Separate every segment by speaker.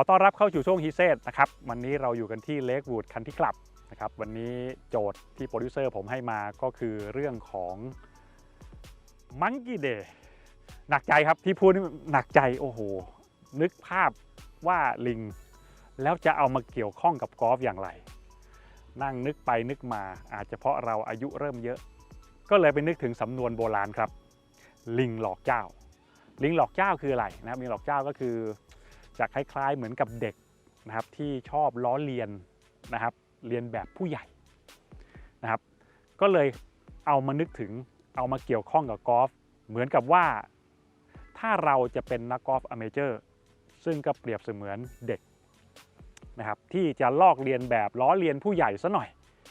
Speaker 1: อต้อนรับเข้าสู่ช่วงฮีเซตนะครับวันนี้เราอยู่กันที่เลกวูดคันที่กลับนะครับวันนี้โจทย์ที่โปรดิวเซอร์ผมให้มาก็คือเรื่องของมังกี้เดย์หนักใจครับที่พูดนี่หนักใจโอ้โห นึกภาพว่าลิง แล้วจะเอามาเกี่ยวข้องกับกอล์ฟอย่างไร นั่งนึกไปนึกมาอาจจะเพราะเราอายุเริ่มเยอะ ก็เลยไปนึกถึงสำนวนโบราณครับ ลิงหลอกเจ้า ลิงหลอกเจ้าคืออะไรนะครับลิงหลอกเจ้าก็คือ จะคล้ายๆเหมือนกับเด็กนะครับที่ชอบล้อเลียนนะครับเรียนแบบผู้ใหญ่นะครับก็เลยเอามานึกถึงเอามาเกี่ยวข้องกับกอล์ฟเหมือนกับว่าถ้าเราจะเป็นนักกอล์ฟอเมเจอร์ซึ่งก็เปรียบเสมือนเด็กนะครับที่จะลอกเลียนแบบล้อเลียนผู้ใหญ่ซะหน่อย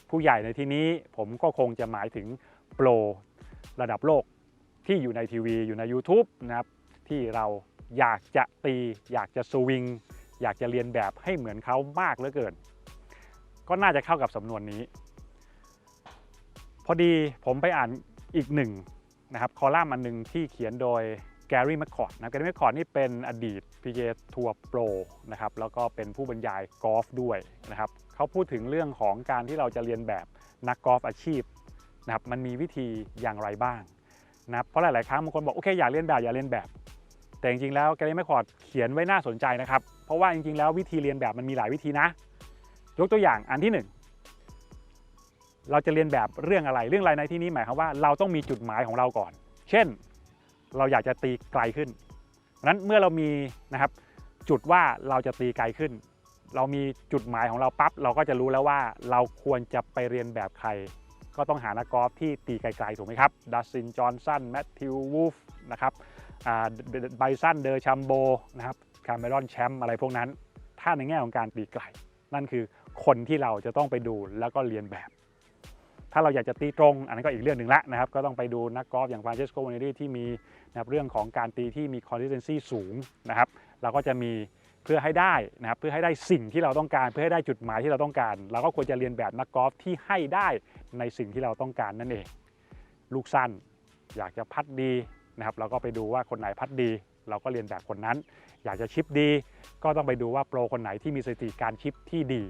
Speaker 1: ผู้ใหญ่ในที่นี้ผมก็คงจะหมายถึงโปรระดับโลกที่อยู่ในทีวีอยู่ใน YouTube นะครับที่เรา อยากจะตี อยากจะสวิง อยากจะเรียนแบบให้เหมือนเขามากเหลือเกิน ก็น่าจะเข้ากับสำนวนนี้ พอดีผมไปอ่านอีกหนึ่งนะครับคอลัมน์อันหนึ่งที่เขียนโดยแกรี่แมคคอร์ดนะแกรี่แมคคอร์ดนี่เป็นอดีต PGA ทัวร์โปรนะครับแล้วก็เป็นผู้บรรยายกอล์ฟด้วยนะครับเขาพูดถึงเรื่องของการที่เราจะเรียนแบบนักกอล์ฟอาชีพนะครับมันมีวิธีอย่างไรบ้างนะครับเพราะหลาย ๆ ครั้งบางคนบอกโอเคอยากเรียนแบบอยากเรียนแบบ แต่จริงๆแล้วแกรี่แมคคอร์ดเขียนไว้น่าสนใจนะครับ เพราะว่าจริงๆแล้ววิธีเรียนแบบมันมีหลายวิธีนะ ยกตัวอย่างอันที่หนึ่งเราจะเรียนแบบเรื่องอะไรเรื่องอะไรในที่นี้หมายความว่าเราต้องมีจุดหมายของเราก่อน เช่น เราอยากจะตีไกลขึ้นเพราะนั้นเมื่อเรามีนะครับจุดว่าเราจะตีไกลขึ้น เรามีจุดหมายของเราปั๊บเราก็จะรู้แล้วว่าเราควรจะไปเรียนแบบใคร ก็ต้องหานักกอล์ฟที่ตีไกลๆถูกไหมครับดัสซินจอห์นสันแมทธิววูฟนะครับ ไบซันเดอร์ชัมโบนะครับคาร์เมรอนแชมป์อะไรพวกนั้น ถ้าในแง่ของการตีไกลนั่นคือคนที่เราจะต้องไปดูแล้วก็เรียนแบบ ถ้าเราอยากจะตีตรง อันนั้นก็อีกเรื่องหนึ่งละนะครับ ก็ต้องไปดูนักกอล์ฟอย่างฟรานเชสโกวานิที่มีนะครับเรื่องของการตีที่มี consistency สูงนะครับ เราก็จะมีเพื่อให้ได้นะครับ เพื่อให้ได้สิ่งที่เราต้องการ เพื่อให้ได้จุดหมายที่เราต้องการ เราก็ควรจะเรียนแบบนักกอล์ฟที่ให้ได้ในสิ่งที่เราต้องการนั่นเอง ลูกสั้น อยากจะพัดดี นะครับเราก็ไปดูว่าคนไหนพัดดี เราก็เรียนแบบคนนั้น อยากจะชิปดี ก็ต้องไปดูว่าโปรคนไหนที่มีสถิติการชิปที่ดี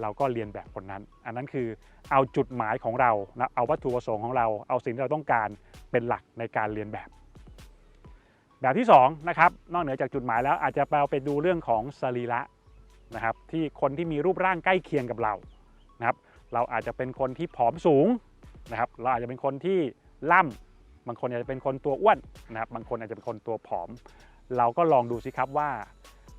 Speaker 1: เราก็เรียนแบบคนนั้น อันนั้นคือเอาจุดหมายของเรานะเอาวัตถุประสงค์ของเรา เอาสิ่งที่เราต้องการเป็นหลักในการเรียนแบบ แบบที่2นะครับนอกเหนือจากจุดหมายแล้วอาจจะไปเอาไปดูเรื่องของสรีระนะครับที่คนที่มีรูปร่างใกล้เคียงกับเรานะครับเราอาจจะเป็นคนที่ผอมสูงนะครับเราอาจจะเป็นคนที่ล่ำ บางคนอาจจะเป็นคนตัวอ้วนนะครับบางคนอาจจะเป็นคนตัวผอม เราก็ลองดูสิครับว่า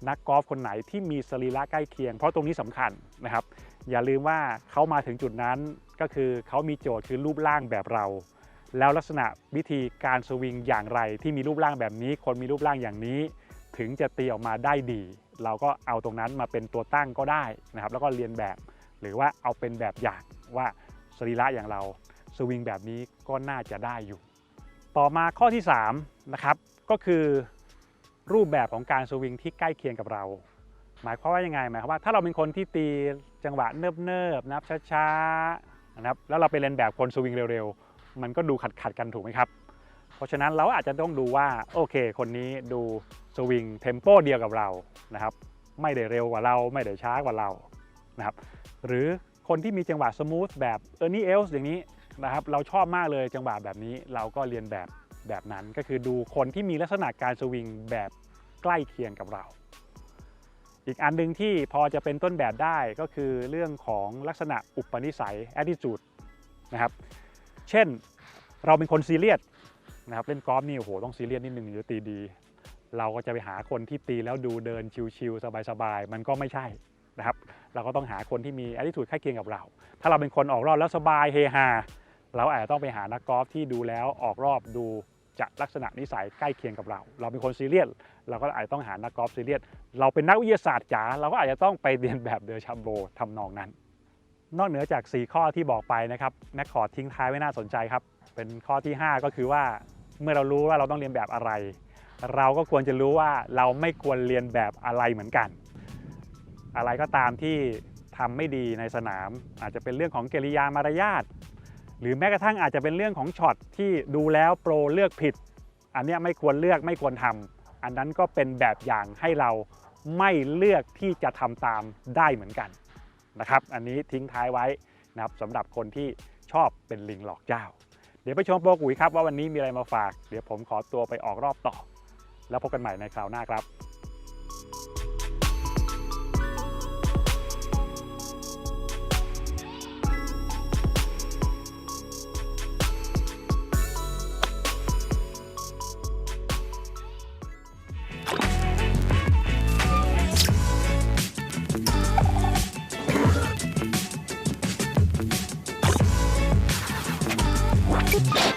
Speaker 1: นักกอล์ฟคนไหนที่มีสรีระใกล้เคียง เพราะตรงนี้สำคัญนะครับ อย่าลืมว่าเขามาถึงจุดนั้นก็คือเขามีโจทย์คือรูปร่างแบบเรา แล้วลักษณะวิธีการสวิงอย่างไร ที่มีรูปร่างแบบนี้ คนมีรูปร่างอย่างนี้ ถึงจะตีออกมาได้ดี เราก็เอาตรงนั้นมาเป็นตัวตั้งก็ได้นะครับ แล้วก็เรียนแบบ หรือว่าเอาเป็นแบบอย่างว่าสรีระอย่างเราสวิงแบบนี้ก็น่าจะได้อยู่ ต่อมาข้อที่3นะครับก็คือรูปแบบของการสวิงที่ใกล้เคียงกับเรา หมายความว่ายังไงหมายความว่าถ้าเราเป็นคนที่ตีจังหวะเนิบๆนับช้าๆนะครับแล้วเราไปเล่นแบบคนสวิงเร็วๆ มันก็ดูขัดขัดๆกันถูกไหมครับ เพราะฉะนั้นเราอาจจะต้องดูว่าโอเค คนนี้ดูสวิงเทมโปเดียวกับเรานะครับไม่ได้เร็วกว่าเราไม่ได้ช้ากว่าเรานะครับหรือคนที่มีจังหวะสมูทแบบเออร์นี่เอลส์อย่างนี้ นะครับเราชอบมากเลยจังหวะแบบนี้เราก็เรียนแบบแบบนั้นก็คือดูคนที่มีลักษณะการสวิงแบบใกล้เคียงกับเรา อีกอันหนึ่งที่พอจะเป็นต้นแบบได้ก็คือเรื่องของลักษณะอุปนิสัย attitude นะครับ เช่นเราเป็นคนซีเรียสนะครับเล่นกอล์ฟนี่โอ้โหต้องซีเรียสนิดนึงถึงจะตีดี เราก็จะไปหาคนที่ตีแล้วดูเดินชิวๆสบายๆมันก็ไม่ใช่นะครับ เราก็ต้องหาคนที่มี attitude ใกล้เคียงกับเรา ถ้าเราเป็นคนออกรอบแล้วสบายเฮฮา เราอาจจะต้องไปหานักกอล์ฟที่ดูแล้วออกรอบดูจะลักษณะนิสัยใกล้เคียงกับเรา เราเป็นคนซีเรียสเราก็อาจจะต้องหานักกอล์ฟซีเรียสเราเป็นนักวิทยาศาสตร์จ๋าเราก็อาจจะต้องไปเรียนแบบเดอชัมโบทำนองนั้น นอกเหนือจาก 4 ข้อที่บอกไปนะครับแมคคอร์ดทิ้งท้ายไว้น่าสนใจครับ เป็นข้อที่ 5 ก็คือว่าเมื่อเรารู้ว่าเราต้องเรียนแบบอะไร เราก็ควรจะรู้ว่าเราไม่ควรเรียนแบบอะไรเหมือนกัน อะไรก็ตามที่ทำไม่ดีในสนาม อาจจะเป็นเรื่องของกิริยามารยาท หรือแม้กระทั่งอาจจะเป็นเรื่องของช็อตที่ดูแล้วโปรเลือกผิด อันนี้ไม่ควรเลือกไม่ควรทำอันนั้นก็เป็นแบบอย่างให้เราไม่เลือกที่จะทำตามได้เหมือนกันนะครับ อันนี้ทิ้งท้ายไว้นะครับสำหรับคนที่ชอบเป็นลิงหลอกเจ้า เดี๋ยวไปชมโปรกุยครับว่าวันนี้มีอะไรมาฝาก เดี๋ยวผมขอตัวไปออกรอบต่อ แล้วพบกันใหม่ในคราวหน้าครับ Look at that.